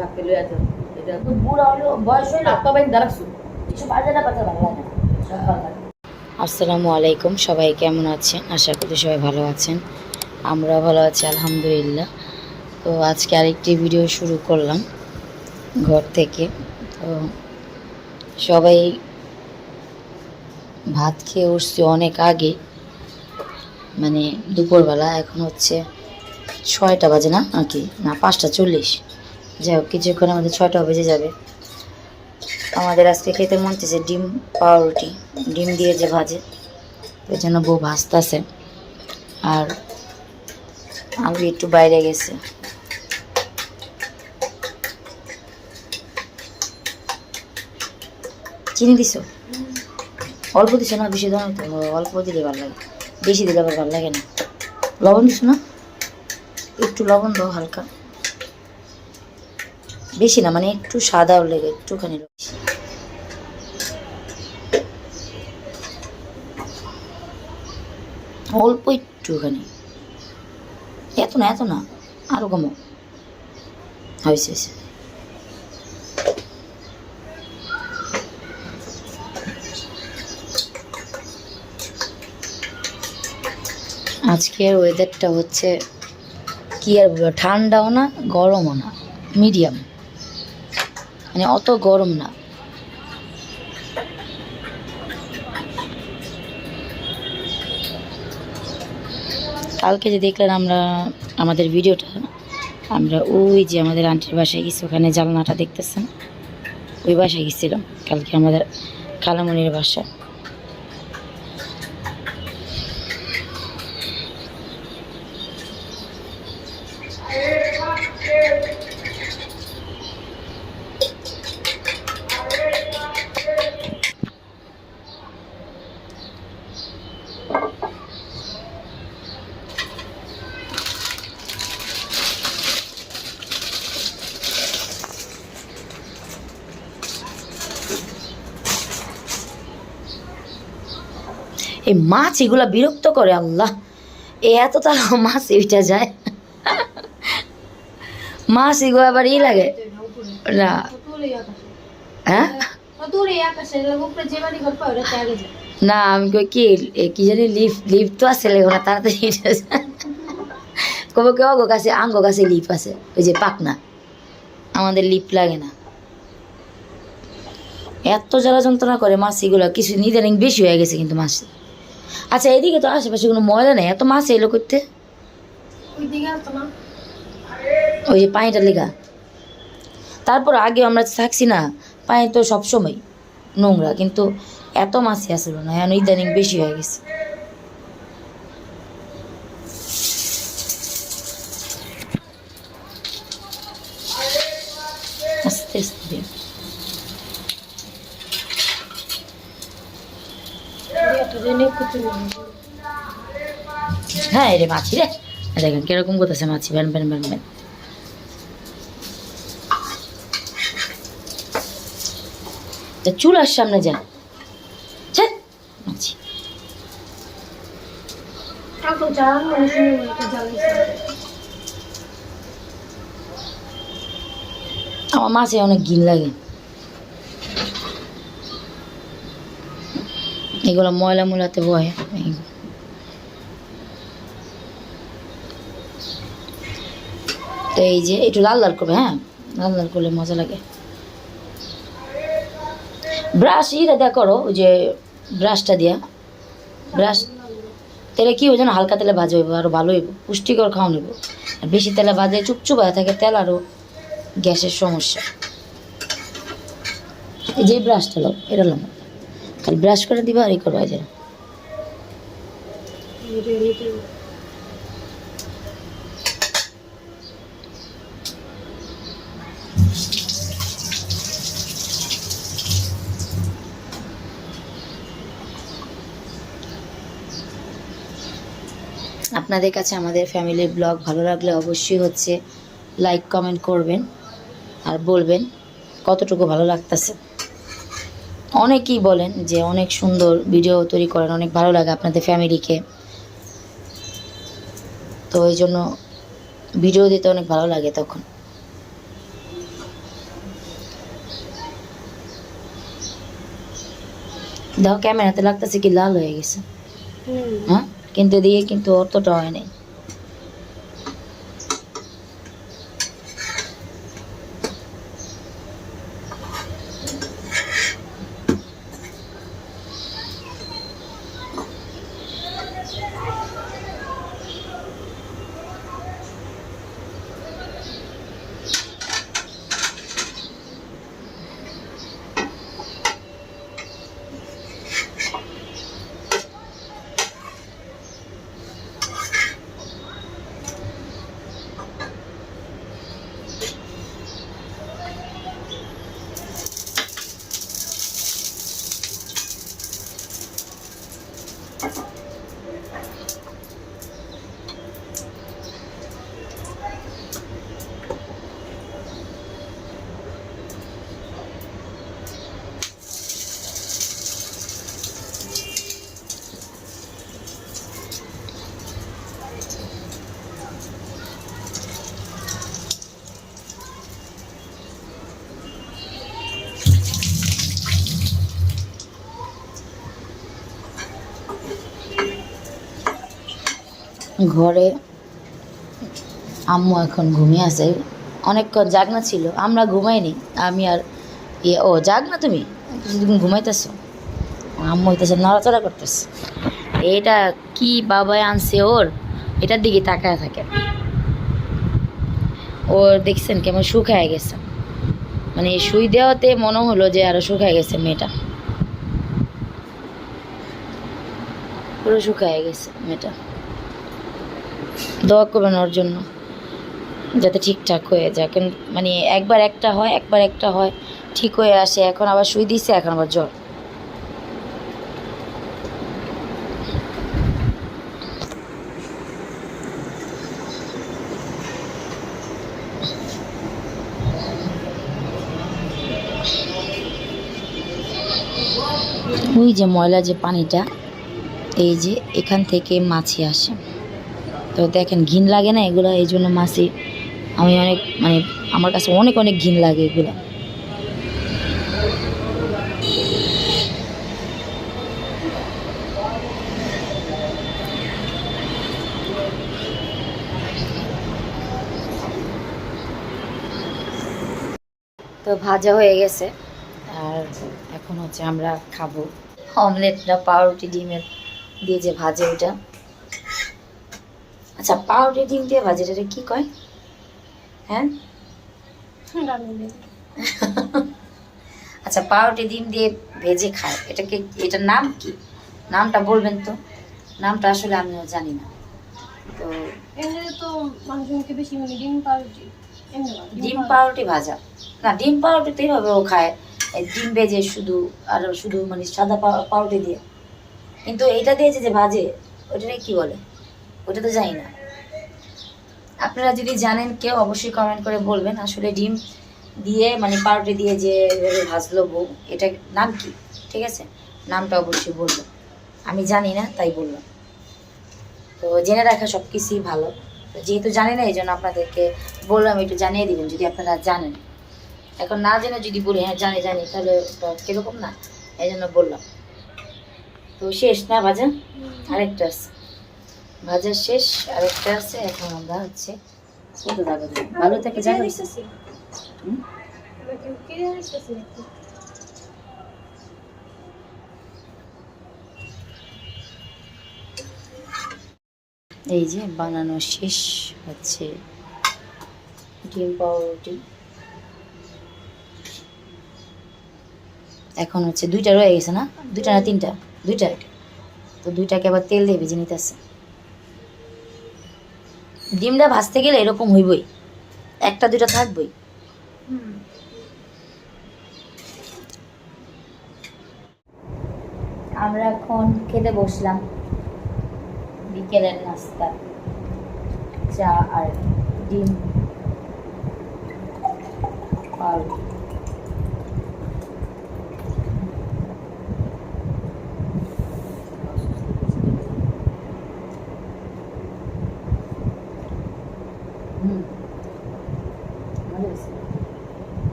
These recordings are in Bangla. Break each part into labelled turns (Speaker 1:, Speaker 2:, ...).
Speaker 1: থাকতে লইয়া যাও এটা
Speaker 2: তো বুড়া হলো বয়স হইল
Speaker 1: আপা বাইন দাঁড়াচ্ছু
Speaker 2: কিছু বাজে না বাজে ভালো না ভালো লাগে
Speaker 3: আসসালামু আলাইকুম সবাই কেমন আছেন? আশা করি সবাই ভালো আছেন। আমরা ভালো আছি আলহামদুলিল্লাহ। তো আজকে আরেকটি ভিডিও শুরু করলাম ঘর থেকে। তো সবাই ভাত খেয়ে উঠছি অনেক আগে। মানে দুপুরবেলা এখন হচ্ছে ছয়টা বাজে না নাকি? না পাঁচটা চল্লিশ। যাই হোক, কিছুক্ষণ আমাদের ছয়টা বেজে যাবে। আমাদের আজকে খেতে মন চাইছে ডিম পাউরুটি, ডিম দিয়ে যে ভাজে, ওই জন্য বউ ভাজতেছে। আর আমি একটু বাইরে গেছে। চিনি দিছ? অল্প দিছো না, বেশি দাম তো। অল্প দিলে ভালো লাগে। বেশি দিলে আবার ভালো লাগে না। লবণ দিছো না? একটু লবণ দাও হালকা। বেশি না মানে একটু সাদাও লেগে, একটুখানি বেশি অল্প একটুখানি। এত না এত না, আরও কমো। হয়েছে হয়েছে। আজকের ওয়েদারটা হচ্ছে কি আর ঠান্ডাও না, গরমও না মিডিয়াম মানে অত গরম না। কালকে যে দেখলেন আমরা, আমাদের ভিডিওটা, আমরা ওই যে আমাদের আন্টির বাসায় গেছি, ওখানে জালনাটা দেখতেছেন? ওই বাসায় গেছিলাম, কালকে আমাদের কালামনির বাসা এই মাছ এগুলা বিরক্ত করে আল্লাহ। এ এত তারা মাছ, এইটা যায়। মাছ এগুলো আবার ই লাগে। না। হ্যাঁ? না, আমি কই কি কি জানি লিফ লিফ তো আছে লেগো না তাড়াতাড়ি। কবে কেউ অগো কাছে, আঙ্গো কাছে লিপ আছে, ওই যে পাকনা আমাদের লিপ লাগে না। এত জ্বালা যন্ত্রণা করে মাছ এগুলো, কিছু ইদানিং বেশি হয়ে গেছে কিন্তু মাছ। আচ্ছা এদিকে তো আশেপাশে কোনো ময়লা নেই এত মাছ এলো করতে ওই যে পানিটা লেগা। তারপর আগে আমরা থাকছি না পানি তো সবসময় নোংরা কিন্তু এত মাছই আসলো না এখন ইদানিং বেশি হয়ে গেছে আস্তে আস্তে দিও। হ্যাঁ রে মাছি রে। দেখেন কীরকম করতেছে মাছি ব্যান ব্যান ব্যান তা চুলার সামনে যা। মাছি। আমার মাছে অনেক গিল লাগে। এগুলো ময়লা ময়লাতে বয়ে এই যে, একটু লাল লাল করবে হ্যাঁ? লাল লাল করলে মজা লাগে। ব্রাশ ইটা দেয়া করো, ওই যে ব্রাশটা দিয়া। ব্রাশ, তেলে কি হয়ে যেন হালকা তেলে ভাজা হইব আরও ভালো হইব। পুষ্টিকর খাওয়া নেব আর বেশি তেলে ভাজে চুপচুপ হয়ে থাকে তেল আরও গ্যাসের সমস্যা। এই যে ব্রাশটা লো এটা লো খালি ব্রাশ করে দিবা আর এই করবা, এই যে। আপনাদের কাছে আমাদের ফ্যামিলির ব্লগ ভালো লাগলে অবশ্যই হচ্ছে লাইক কমেন্ট করবেন আর বলবেন কতটুকু ভালো লাগতেছে। অনেকেই বলেন যে অনেক সুন্দর ভিডিও তৈরি করেন অনেক ভালো লাগে আপনাদের ফ্যামিলিকে তো এই জন্য ভিডিও দিতে অনেক ভালো লাগে তখন। দেখো ক্যামেরাতে লাগতেছে কি লাল হয়ে গেছে? হ্যাঁ? কিন্তু দিয়ে কিন্তু অর্থটা হয় নাই। ঘরে আম্মু এখন ঘুমিয়ে আছে। অনেকক্ষণ জাগনা ছিল, আমরা ঘুমাইনি। আমি আর ইয়ে ও জাগ না তুমি ঘুমাইতেছ? আম্মু হইতেছে, নড়াচড়া করতেছে। এটা কি বাবাই আনছে ওর? এটার দিকে তাকায় থাকে। ওর দেখছেন কেমন শুকায় গেছে। মানে শুই দেওয়াতে মনে হলো যে আরও শুকায় গেছে মেয়েটা। পুরো শুকায় গেছে মেয়েটা। দোয়া করবেন ওর জন্য, যাতে ঠিকঠাক হয়ে যায়। কিন্তু মানে একবার একটা হয়, একবার একটা হয়, ঠিক হয়ে আসে। এখন আবার শুই দিছে, এখন আবার জ্বর। ওই যে ময়লা যে পানিটা, এই যে এখান থেকে মাছি আসে। তো দেখেন, ঘিন লাগে না এগুলো? এই জন্য মাছি, আমি অনেক মানে আমার কাছে অনেক অনেক ঘিন লাগে এগুলো। তো ভাজা হয়ে গেছে। আর এখন হচ্ছে আমরা খাব। অমলেটটা, পাউরুটি, ডিমের দিয়ে যে ভাজে ওটা। আচ্ছা পাউরুটি ডিম দিয়ে ভাজে এটা কি কয়? হ্যাঁ? আচ্ছা পাউরুটি ডিম দিয়ে ভেজে খায়। এটাকে এটার নাম কি? নামটা বলবেন তো। নামটা আসলে আমিও জানি না। তো
Speaker 2: তো মানুষজনকে বেশি মানে ডিম পাউরুটি
Speaker 3: ডিম
Speaker 2: পাউরুটি।
Speaker 3: ভাজা। না ডিম পাউরুটি তো এইভাবে ও খায়। এই ডিম ভেজে শুধু আর শুধু মানে সাদা পাউ- পাউরুটি দিয়ে। কিন্তু এটা দিয়ে যে ভাজে ওটা কি বলে? ওটা তো জানি না। আপনারা যদি জানেন কেউ অবশ্যই কমেন্ট করে বলবেন। আসলে ডিম দিয়ে মানে পাউরুটি দিয়ে যে ভাজলো বউ এটা নাম কি? ঠিক আছে? নামটা অবশ্যই বলব আমি জানি না তাই বললাম। তো জেনে রাখা সব কিছুই ভালো যেহেতু জানি না এই জন্য আপনাদেরকে বললাম একটু জানিয়ে দিবেন যদি আপনারা জানেন। এখন না জেনে যদি বলি হ্যাঁ জানি জানি তাহলে কীরকম না? এই জন্য বললাম। তো শেষ না ভাজা? আরেকটা আছে। ভাজা শেষ আর একটা আছে এখন আমরা হচ্ছে কত দাগা ভালো থেকে জানো? এই যে বানানো শেষ হচ্ছে। ডিম পাউরুটি। এখন হচ্ছে দুইটা রয়ে গেছে না? দুইটা না তিনটা? দুইটা? তো দুইটাকে আবার তেল দিয়ে ভেজে নিতেছে ডিমটা ভাজতে গেলে এরকম হইবই। একটা দুটা থাকবই। আমরা এখন খেতে বসলাম। বিকেলের নাস্তা, চা আর ডিম। পাউরুটি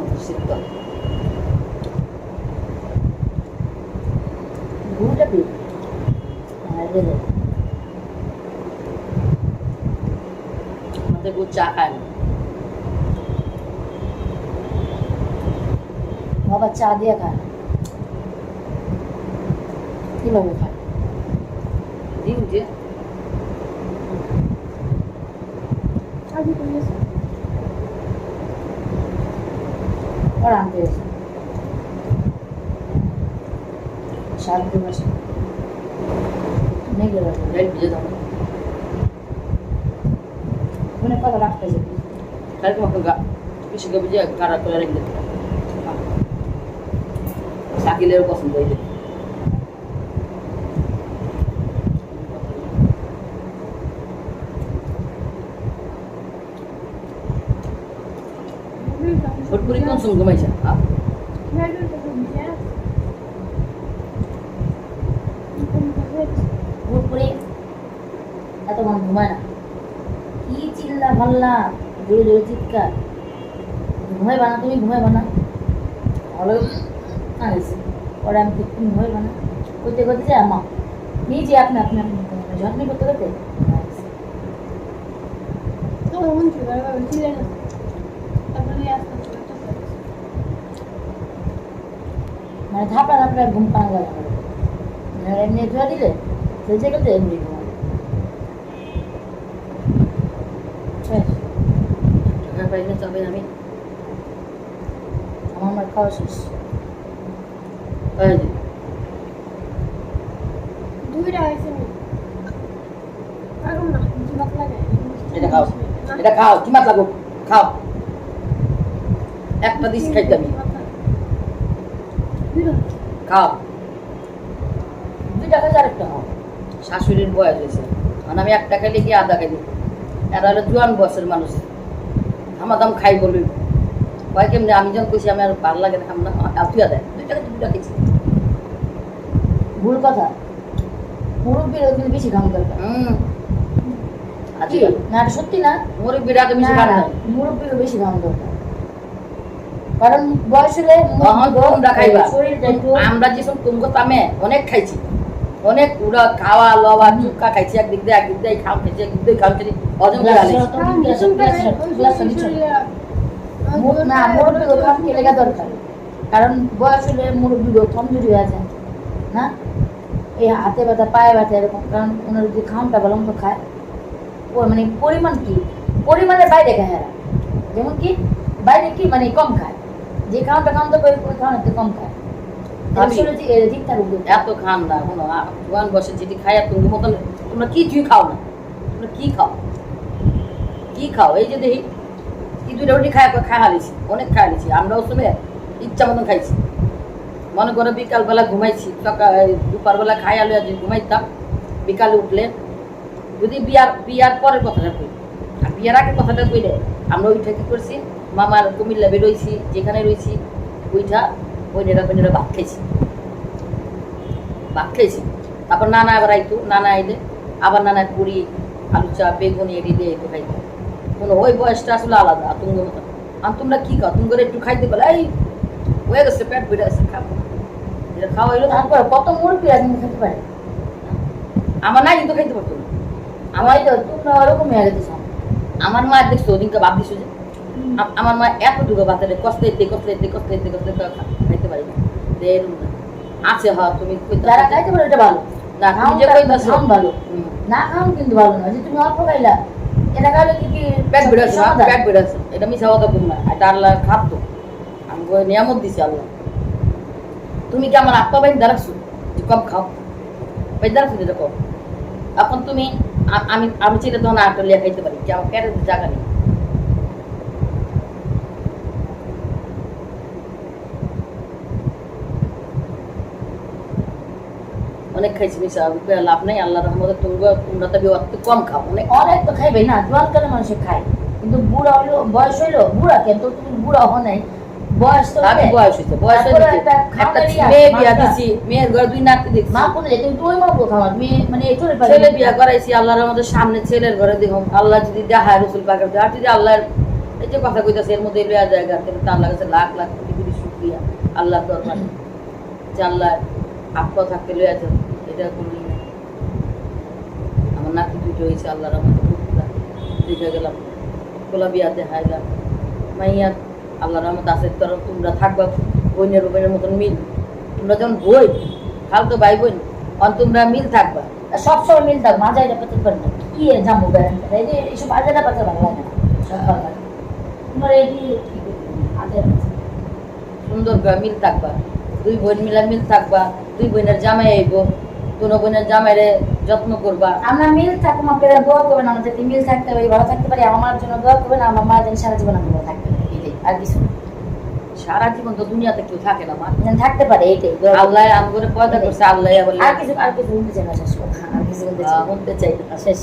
Speaker 1: বুঝতে গ্রামের মতো সিদ্ধ
Speaker 3: গুড়টা রেলে
Speaker 1: আমাদের কেউ চা খায় না।
Speaker 3: বাবা চা দিয়ে খায়। কীভাবে খায়?
Speaker 1: দিন যে
Speaker 2: আগে
Speaker 3: ওরা আনতে গেছে। মাসে মেঘের বাড়ি
Speaker 1: ডাইল ভিজে দাও।
Speaker 3: ওখানে কত রাখতে যাবে
Speaker 1: তাহলে তোমাকে গা কৃষি কবি গাড়া করে রেখে দিতে শাকিলের পছন্দ হয়ে যেত ফুটপুরি কোন সময় ঘুমাইছে হ্যাঁ
Speaker 3: পুরোপুরি এত মন ঘুমায় না কি চিল্লা ভাল্লা জোরে জোরে চিৎকার ঘুমাইবা না তুমি ঘুমাইবা না ভালো আনিস ওরা আমি তুমি ঘুমাইবা না করতে করতে যে আমা নিজে আপনি আপনি আপনি যত্ন করতে করতে।
Speaker 2: আমার মন ছিল তারপরে আস্তে আস্তে একটা করে।
Speaker 3: মানে ধাপড়া ধাপড়া ঘুম পানা আমার মানে এমনি ধোয়া দিলে খেলতে খেলতে এমনি ঘুমাবে
Speaker 1: টাকা পাইলে তবে আমি
Speaker 3: আমার আমার খাওয়া শেষ।
Speaker 1: হয়ে যাবে
Speaker 2: দুইটা হয়েছে
Speaker 1: এটা খাও। এটা খাও কি মাছ খাও। একটা দিস খাইতে আমি। খাও
Speaker 3: দুইটা খাইতে আরেকটা খাও।
Speaker 1: শাশুড়ির বয়স হয়েছে। মানে আমি একটা খাইলে কি আধা খাইলি এরা হলো জোয়ান বয়সের মানুষ। আমাদাম খাই বলি কয় কেমনি আমি যখন কইছি আমি আর ভালো লাগে না খাম না দেয় দুইটা খাইতে দুইটা খেয়েছি।
Speaker 3: ভুল কথা। মুরব্বীর কিন্তু বেশি ঘাম দরকার।
Speaker 1: হুম।
Speaker 3: না সত্যি না?
Speaker 1: মোরে বিরাট বেশি
Speaker 3: না, না মুরব্বীরও বেশি ঘাম দরকার। কারণ বয়স হলে
Speaker 1: তোমরা খাইবা আমরা যেসব তুমগো তামে অনেক খাইছি। অনেক পুরা খাওয়া লওয়া চুক্কা খাইছি একদিক দিয়ে একদিক দিয়ে খাম খাইছি একদিক দিয়ে খাম খাইছি অজম করে আলিছি
Speaker 3: না দরকার। কারণ বয়স হলে মুরব্বীরও কমজোরি হয়ে যায় না? এই হাতে ব্যথা পায়ে ব্যথা এরকম। কারণ ওনার যদি খামটা ভালো মতো খায় ও মানে পরিমাণ কি? পরিমাণের বাইরে খায় যেমন কি? বাইরে কি? মানে কম খায়। যে খাওয়াটা খাওয়াতে পারে ওই খাওয়ানোর কম খায়। ঠিক থাকুক
Speaker 1: এত খান না কোনো জোয়ান বসে যেটি খাই আর তুমি মতন তোমরা কিছুই খাও না। তোমরা কি খাও? কি খাও? এই যে দেখি কি দুইটা রুটি খাই খাই হারিয়েছি অনেক খাই হারিয়েছি আমরাও সময় ইচ্ছা মতন খাইছি। মনে করো বিকালবেলা ঘুমাইছি সকাল দুপুরবেলা খাই আলু আজ ঘুমাইতাম বিকালে উঠলে। যদি বিয়ার বিয়ার পরের কথাটা কই আর বিয়ার আগে কথাটা কইলে আমরা ওইটা কি করছি? মামার কুমিল্লা বেরোইছি, যেখানে রয়েছি ওইটা ওই নেড়া নেড়া ভাত খাইছি। ভাত খাইছি। তারপর নানা আবার আইতো, নানা আইলে আবার নানা পুরি, আলু চা, বেগুনি এটি দিয়ে একটু খাইতো। কোনো ওই বয়সটা আসলে আলাদা তুমি মতো। আর তোমরা কি খাও? তুমি করে একটু খাইতে বলে এই হয়ে গেছে, পেট বেড়ে গেছে খাব এটা খাওয়া হইল তারপর
Speaker 3: কত মুরব্বী আজ খেতে পারে।
Speaker 1: আমার নাই কিন্তু খাইতে পারতো না।
Speaker 3: আমার তো তোমরা ওরকম হয়ে গেছে
Speaker 1: আমার মা দেখছ, ওদিনকে ভাব দিছো যে? আমার মা এত দুটো বাতারে কষ্ট এতে কষ্ট এতে কষ্ট এতে কষ্ট এতে খাইতে পারি না। আছে হ তুমি
Speaker 3: যারা খাইতে পারে এটা ভালো।
Speaker 1: না তুমি যে কইতাছো
Speaker 3: ভালো। না খাওন কিন্তু ভালো না যে তুমি অল্প খাইলা এটা খাইলে কি কি
Speaker 1: পেট বেড়েছে? পেট বেড়েছে এটা মিশা কথা না। এটা আল্লাহ আমি নিয়ামত দিছি আল্লাহ। তুমি কি আমার আত্মা বাইন দাঁড়াচ্ছো যে কম খাও। বাইন দাঁড়াচ্ছো যেটা কম। এখন তুমি আমি আমি চিন্তা তখন আটটা লিয়া খাইতে পারি। কি আমার পেটের জায়গা নেই। অনেক খাইছি মিশা লাভ নেই আল্লাহ রহমতে তোমরা তোমরা তবে অত কম খাও। অনেক
Speaker 3: অনেক তো খাইবে না জোয়ানকালে মানুষে খায়। কিন্তু বুড়া হইল বয়স হইল বুড়া কেন তো তুমি বুড়া হও নাই। বয়স তো
Speaker 1: বয়স হয়েছে বয়স মেয়ে বিয়া দিছি মেয়ের ঘরে দুই নাতি দেখছি।
Speaker 3: মা কোনে? তুমি তো ওই মা কোথাও মেয়ে মানে চলে পারে
Speaker 1: ছেলে বিয়া করাইছি আল্লাহর আমাদের সামনে ছেলের ঘরে দেখো আল্লাহ যদি দেখায় রসুল পাকের দেওয়া যদি আল্লাহর এই যে কথা কইতাছে এর মধ্যে লয়া জায়গা কিন্তু তার লাখ লাখ কোটি কোটি শুক্রিয়া। আল্লাহ দরবারে। যে আল্লাহ থাকতে লয়া ই নাই। আমার নাতি দুটো হয়েছে, আল্লাহর আমাকে দেখে গেলাম। কোলা বিয়াতে হাইলাম। মাইয়া, আল্লাহর রহমত আছে, তোর তোমরা থাকবা বইনের বোনের মতন মিল। তোমরা যখন বই খাল ভাই বোন অন তোমরা মিল থাকবা।
Speaker 3: সবসময় মিল থাক মাঝে এটা পেতে পারে না। কি জামু বেড়ান এইসব আজাটা পাতে ভালো লাগে না।
Speaker 1: সুন্দর মিল থাকবা। দুই বোন মিলা মিল থাকবা, দুই বোনের জামাই আইব। দুনো বোনের জামাইরে যত্ন করবা।
Speaker 3: আমরা মিল থাকব আপনারা দোয়া করবেন আমরা যদি মিল থাকতে পারি ভালো থাকতে পারি আমার মার জন্য দোয়া করবেন আমার মা যেন সারা জীবন আমি ভালো থাকতে পারি এটাই আর কিছু
Speaker 1: সারা জীবন তো দুনিয়াতে কেউ থাকে না মা।
Speaker 3: যেন থাকতে পারে এটাই
Speaker 1: আল্লাহ আমি করে পয়দা করছে আল্লাহ বলে
Speaker 3: আর কিছু আর কিছু বলতে চাই না শেষ কথা আর কিছু বলতে চাই না।
Speaker 1: বলতে চাই
Speaker 3: শেষ।